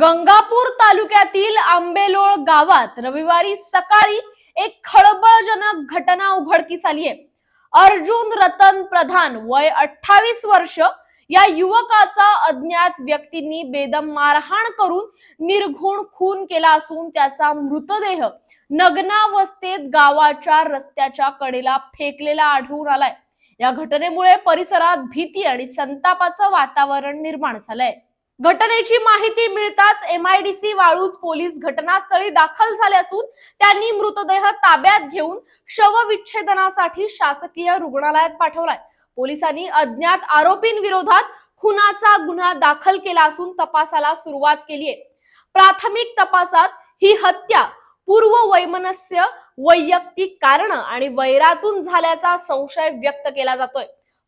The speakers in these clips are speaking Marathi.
गंगापूर तालुक्यातील आंबेलोळ गावात रविवारी सकाळी एक खळबळजनक घटना उघडकीस आली आहे. अर्जुन रतन प्रधान वय अठ्ठावीस वर्ष या युवकाचा अज्ञात व्यक्तींनी बेदम मारहाण करून निर्घुण खून केला असून त्याचा मृतदेह नग्नावस्थेत गावाच्या रस्त्याच्या कडेला फेकलेला आढळून आलाय. या घटनेमुळे परिसरात भीती आणि संतापाचं वातावरण निर्माण झालंय. घटनेची माहिती मिळताच एमआयडीसी वाळूज पोलीस घटनास्थळी दाखल झाले असून त्यांनी मृतदेह ताब्यात घेऊन शवविच्छेदनासाठी शासकीय रुग्णालयात पाठवलाय. पोलिसांनी अज्ञात आरोपींविरोधात खुनाचा गुन्हा दाखल केला असून तपासाला सुरुवात केली आहे प्राथमिक तपासात ही हत्या पूर्व वैमनस्य वैयक्तिक कारण आणि वैरातून झाल्याचा संशय व्यक्त केला जातोय.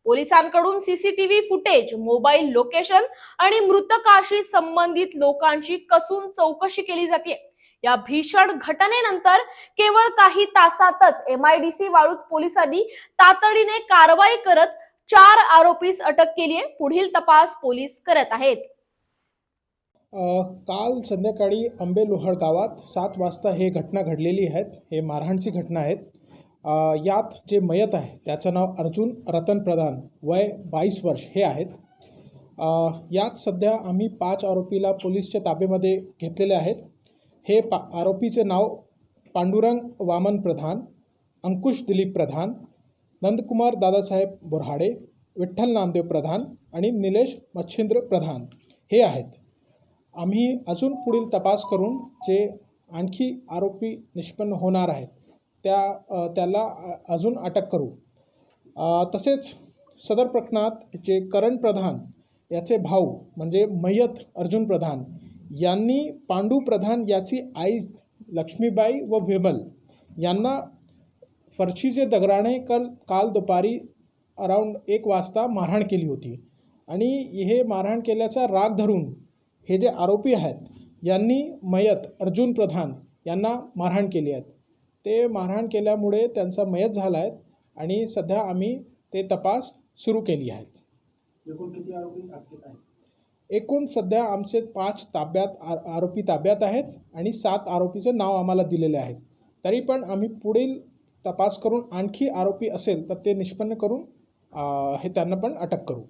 पोलिसांकडून सीसीटीव्ही फुटेज मोबाईल लोकेशन आणि मृतकाशी संबंधित लोकांची कसून चौकशी केली जाते या भीषण घटनेनंतर केवळ काही तासातच एमआयडीसी वाळूज पोलिसांनी तातडीने कारवाई करत चार आरोपीस अटक केली आहे पुढील तपास पोलीस करत आहेत. काल संध्याकाळी आंबे लोहाड गावात सात वाजता हे घटना घडलेली आहेत. हे मारहाणची घटना आहेत. यात जे मयत आहे त्याचं नाव अर्जुन रतन प्रधान वय बावीस वर्ष हे आहेत. यात सध्या आम्ही पाच आरोपीला पोलीसच्या ताब्यामध्ये घेतलेले आहेत. हे पा आरोपीचे नाव पांडुरंग वामन प्रधान अंकुश दिलीप प्रधान नंदकुमार दादासाहेब बोरहाडे विठ्ठल नामदेव प्रधान आणि निलेश मच्छिंद्र प्रधान हे आहेत. आम्ही अजून पुढील तपास करून जे आणखी आरोपी निष्पन्न होणार आहेत त्या त्याला अजून अटक करू. तसेच सदर प्रकरणात जे करण प्रधान याचे भाऊ म्हणजे मयत अर्जुन प्रधान यांनी पांडू प्रधान याची आई लक्ष्मीबाई व विमल यांना फरशीचे दगडाने कल काल दुपारी अराऊंड एक वाजता मारहाण केली होती. आणि हे मारहाण केल्याचा राग धरून हे जे आरोपी आहेत यांनी मयत अर्जुन प्रधान यांना मारहाण केली आहेत ते मारहाण केल्यामुळे त्यांचा मयत झाला आहे आणि सध्या आम्ही ते तपास सुरू केली आहेत एकूण किती आरोपी अटकेत आहेत? एकूण सध्या आमचे पाच ताब्यात आ आरोपी ताब्यात आहेत आणि सात आरोपीचं नाव आम्हाला दिलेले आहेत. तरी पण आम्ही पुढील तपास करून आणखी आरोपी असेल तर ते निष्पन्न करून हे त्यांना पण अटक करू.